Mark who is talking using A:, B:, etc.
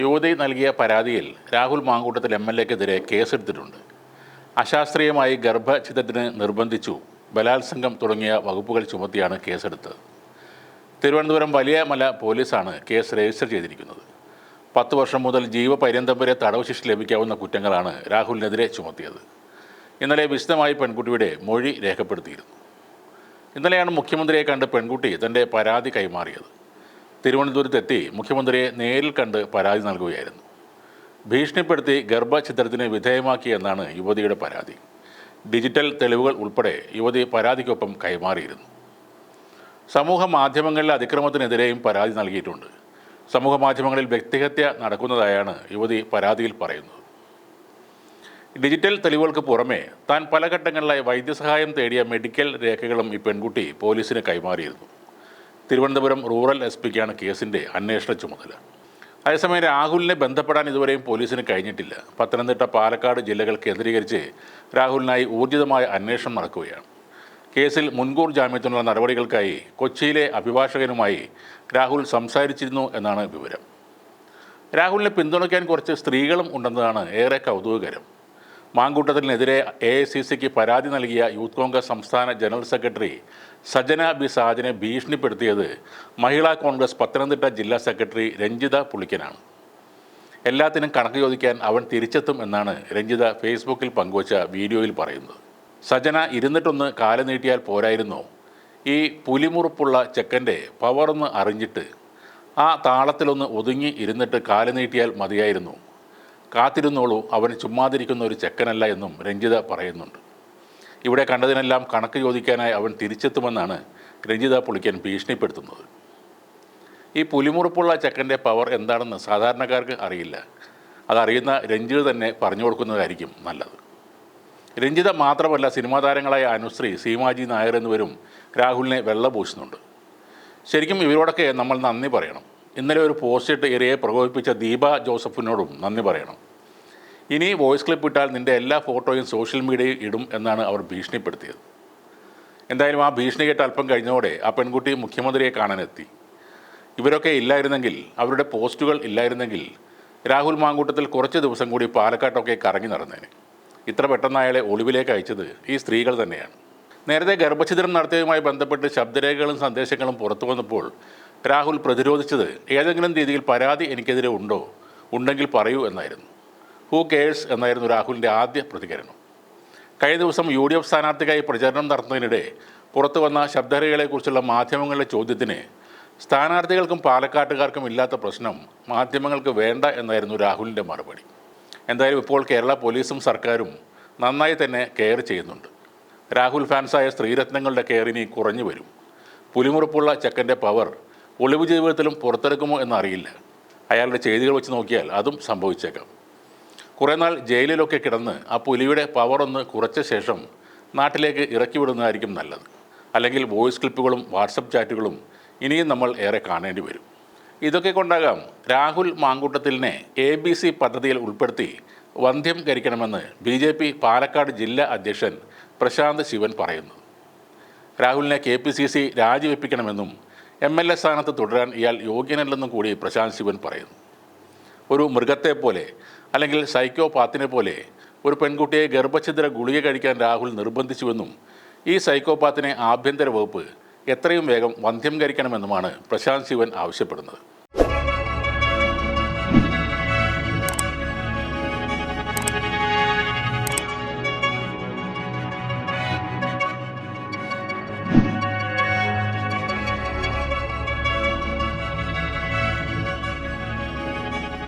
A: യുവതി നൽകിയ പരാതിയിൽ രാഹുൽ മാങ്കൂട്ടത്തിൽ എം എൽ എക്കെതിരെ കേസെടുത്തിട്ടുണ്ട്. അശാസ്ത്രീയമായി ഗർഭഛിദ്രത്തിന് നിർബന്ധിച്ചു ബലാത്സംഗം തുടങ്ങിയ വകുപ്പുകൾ ചുമത്തിയാണ് കേസെടുത്തത്. തിരുവനന്തപുരം വലിയ മല പോലീസാണ് കേസ് രജിസ്റ്റർ ചെയ്തിരിക്കുന്നത്. പത്ത് വർഷം മുതൽ ജീവപര്യന്തം വരെ തടവ് ശിക്ഷ ലഭിക്കാവുന്ന കുറ്റങ്ങളാണ് രാഹുലിനെതിരെ ചുമത്തിയത്. ഇന്നലെ വിശദമായി പെൺകുട്ടിയുടെ മൊഴി രേഖപ്പെടുത്തിയിരുന്നു. ഇന്നലെയാണ് മുഖ്യമന്ത്രിയെ കണ്ട് പെൺകുട്ടി തന്റെ പരാതി കൈമാറിയത്. തിരുവനന്തപുരത്തെത്തി മുഖ്യമന്ത്രിയെ നേരിൽ കണ്ട് പരാതി നൽകുകയായിരുന്നു. ഭീഷണിപ്പെടുത്തി ഗർഭഛിദ്രത്തിന് വിധേയമാക്കിയെന്നാണ് യുവതിയുടെ പരാതി. ഡിജിറ്റൽ തെളിവുകൾ ഉൾപ്പെടെ യുവതി പരാതിക്കൊപ്പം കൈമാറിയിരുന്നു. സമൂഹ മാധ്യമങ്ങളിലെ അതിക്രമത്തിനെതിരെയും പരാതി നൽകിയിട്ടുണ്ട്. സമൂഹ മാധ്യമങ്ങളിൽ വ്യക്തിഹത്യ നടക്കുന്നതായാണ് യുവതി പരാതിയിൽ പറയുന്നത്. ഡിജിറ്റൽ തെളിവുകൾക്ക് പുറമെ താൻ പല ഘട്ടങ്ങളിലായി വൈദ്യസഹായം തേടിയ മെഡിക്കൽ രേഖകളും ഈ പെൺകുട്ടി പോലീസിന് കൈമാറിയിരുന്നു. തിരുവനന്തപുരം റൂറൽ എസ് പിക്കാണ് കേസിന്റെ അന്വേഷണ ചുമതല. അതേസമയം രാഹുലിനെ ബന്ധപ്പെടാൻ ഇതുവരെയും പോലീസിന് കഴിഞ്ഞിട്ടില്ല. പത്തനംതിട്ട പാലക്കാട് ജില്ലകൾ കേന്ദ്രീകരിച്ച് രാഹുലിനായി ഊർജിതമായ അന്വേഷണം നടക്കുകയാണ്. കേസിൽ മുൻകൂർ ജാമ്യത്തിനുള്ള നടപടികൾക്കായി കൊച്ചിയിലെ അഭിഭാഷകനുമായി രാഹുൽ സംസാരിച്ചിരുന്നു എന്നാണ് വിവരം. രാഹുലിനെ പിന്തുണയ്ക്കാൻ കുറച്ച് സ്ത്രീകളും ഉണ്ടെന്നതാണ് ഏറെ കൗതുകകരം. മാങ്കൂട്ടത്തിനെതിരെ എ ഐ സി സിക്ക് പരാതി നൽകിയ യൂത്ത് കോൺഗ്രസ് സംസ്ഥാന ജനറൽ സെക്രട്ടറി സജന ബി സാജനെ ഭീഷണിപ്പെടുത്തിയത് മഹിളാ കോൺഗ്രസ് പത്തനംതിട്ട ജില്ലാ സെക്രട്ടറി രഞ്ജിത പുളിക്കനാണ്. എല്ലാത്തിനും കണക്ക് ചോദിക്കാൻ അവൻ തിരിച്ചെത്തും എന്നാണ് രഞ്ജിത ഫേസ്ബുക്കിൽ പങ്കുവച്ച വീഡിയോയിൽ പറയുന്നത്. സജന ഇരുന്നിട്ടൊന്ന് കാൽ നീട്ടിയാൽ പോരായിരുന്നോ. ഈ പുലിമുറുപ്പുള്ള ചെക്കന്റെ പവറൊന്ന് അറിഞ്ഞിട്ട് ആ താളത്തിലൊന്ന് ഒതുങ്ങി ഇരുന്നിട്ട് കാൽ നീട്ടിയാൽ മതിയായിരുന്നു. കാത്തിരുന്നോളൂ അവൻ ചുമ്മാതിരിക്കുന്ന ഒരു ചെക്കനല്ല എന്നും രഞ്ജിത പറയുന്നുണ്ട്. ഇവിടെ കണ്ടതിനെല്ലാം കണക്ക് ചോദിക്കാനായി അവൻ തിരിച്ചെത്തുമെന്നാണ് രഞ്ജിത പുളിക്കൻ ഭീഷണിപ്പെടുത്തുന്നത്. ഈ പുലിമുറുപ്പുള്ള ചെക്കന്റെ പവർ എന്താണെന്ന് സാധാരണക്കാർക്ക് അറിയില്ല. അതറിയുന്ന രഞ്ജിത തന്നെ പറഞ്ഞു കൊടുക്കുന്നതായിരിക്കും നല്ലത്. രഞ്ജിത മാത്രമല്ല സിനിമാ താരങ്ങളായ അനുശ്രീ സീമാജി നായർ എന്നിവരും രാഹുലിനെ വെള്ളപൂശുന്നുണ്ട് ശരിക്കും ഇവരോടൊക്കെ നമ്മൾ നന്ദി പറയണം. ഇന്നലെ ഒരു പോസ്റ്റ് ഇട്ട് ഇരയെ പ്രകോപിപ്പിച്ച ദീപ ജോസഫിനോടും നന്ദി പറയണം. ഇനി വോയിസ് ക്ലിപ്പ് ഇട്ടാൽ നിന്റെ എല്ലാ ഫോട്ടോയും സോഷ്യൽ മീഡിയയിൽ ഇടും എന്നാണ് അവർ ഭീഷണിപ്പെടുത്തിയത്. എന്തായാലും ആ ഭീഷണി കേട്ട് അല്പം കഴിഞ്ഞതോടെ ആ പെൺകുട്ടി മുഖ്യമന്ത്രിയെ കാണാനെത്തി. ഇവരൊക്കെ ഇല്ലായിരുന്നെങ്കിൽ അവരുടെ പോസ്റ്റുകൾ ഇല്ലായിരുന്നെങ്കിൽ രാഹുൽ മാങ്കൂട്ടത്തിൽ കുറച്ച് ദിവസം കൂടി പാലക്കാട്ടൊക്കെ കറങ്ങി നടന്നേനെ. ഇത്ര പെട്ടെന്ന് അയാളെ ഒളിവിലേക്ക് അയച്ചത് ഈ സ്ത്രീകൾ തന്നെയാണ്. നേരത്തെ ഗർഭഛിദ്രം നടത്തിയതുമായി ബന്ധപ്പെട്ട് ശബ്ദരേഖകളും സന്ദേശങ്ങളും പുറത്തു വന്നപ്പോൾ രാഹുൽ പ്രതിരോധിച്ചത് ഏതെങ്കിലും രീതിയിൽ പരാതി എനിക്കെതിരെ ഉണ്ടോ? ഉണ്ടെങ്കിൽ പറയൂ എന്നായിരുന്നു. ഹൂ കെയേഴ്സ് എന്നായിരുന്നു രാഹുലിന്റെ ആദ്യ പ്രതികരണം. കഴിഞ്ഞ ദിവസം യു ഡി എഫ് സ്ഥാനാർത്ഥിക്കായി പ്രചരണം നടത്തുന്നതിനിടെ പുറത്തു വന്ന ശബ്ദരേഖകളെക്കുറിച്ചുള്ള മാധ്യമങ്ങളുടെ ചോദ്യത്തിന് സ്ഥാനാർത്ഥികൾക്കും പാലക്കാട്ടുകാർക്കും ഇല്ലാത്ത പ്രശ്നം മാധ്യമങ്ങൾക്ക് വേണ്ട എന്നായിരുന്നു രാഹുലിന്റെ മറുപടി. എന്തായാലും ഇപ്പോൾ കേരള പോലീസും സർക്കാരും നന്നായി തന്നെ കെയർ ചെയ്യുന്നുണ്ട്. രാഹുൽ ഫാൻസായ സ്ത്രീരത്നങ്ങളുടെ കെയർ ഇനി കുറഞ്ഞു വരും. പുലിമുറുപ്പുള്ള ചെക്കന്റെ പവർ ഒളിവ് ജീവിതത്തിലും പുറത്തെടുക്കുമോ എന്നറിയില്ല. അയാളുടെ ചെയ്തികൾ വെച്ച് നോക്കിയാൽ അതും സംഭവിച്ചേക്കാം. കുറേ നാൾ ജയിലിലൊക്കെ കിടന്ന് ആ പുലിയുടെ പവർ ഒന്ന് കുറച്ച ശേഷം നാട്ടിലേക്ക് ഇറക്കി വിടുന്നതായിരിക്കും നല്ലത്. അല്ലെങ്കിൽ വോയിസ് ക്ലിപ്പുകളും വാട്സപ്പ് ചാറ്റുകളും ഇനിയും നമ്മൾ ഏറെ കാണേണ്ടി വരും. ഇതൊക്കെ കൊണ്ടാകാം രാഹുൽ മാങ്കൂട്ടത്തിലിനെ എ ബി സി പദ്ധതിയിൽ ഉൾപ്പെടുത്തി വന്ധ്യം കരിക്കണമെന്ന് ബി ജെ പി പാലക്കാട് ജില്ലാ അധ്യക്ഷൻ പ്രശാന്ത് ശിവൻ പറയുന്നു. രാഹുലിനെ കെ പി സി സി രാജിവെപ്പിക്കണമെന്നും എം എൽ എ സ്ഥാനത്ത് തുടരാൻ ഇയാൾ യോഗ്യനല്ലെന്നും കൂടി പ്രശാന്ത് ശിവൻ പറയുന്നു. ഒരു മൃഗത്തെ പോലെ അല്ലെങ്കിൽ സൈക്കോപാത്തിനെ പോലെ ഒരു പെൺകുട്ടിയെ ഗർഭഛിദ്ര ഗുളിക കഴിക്കാൻ രാഹുൽ നിർബന്ധിച്ചുവെന്നും ഈ സൈക്കോപാത്തിനെ ആഭ്യന്തര വകുപ്പ് എത്രയും വേഗം വന്ധ്യംകരിക്കണമെന്നുമാണ് പ്രശാന്ത് ശിവൻ ആവശ്യപ്പെടുന്നത്.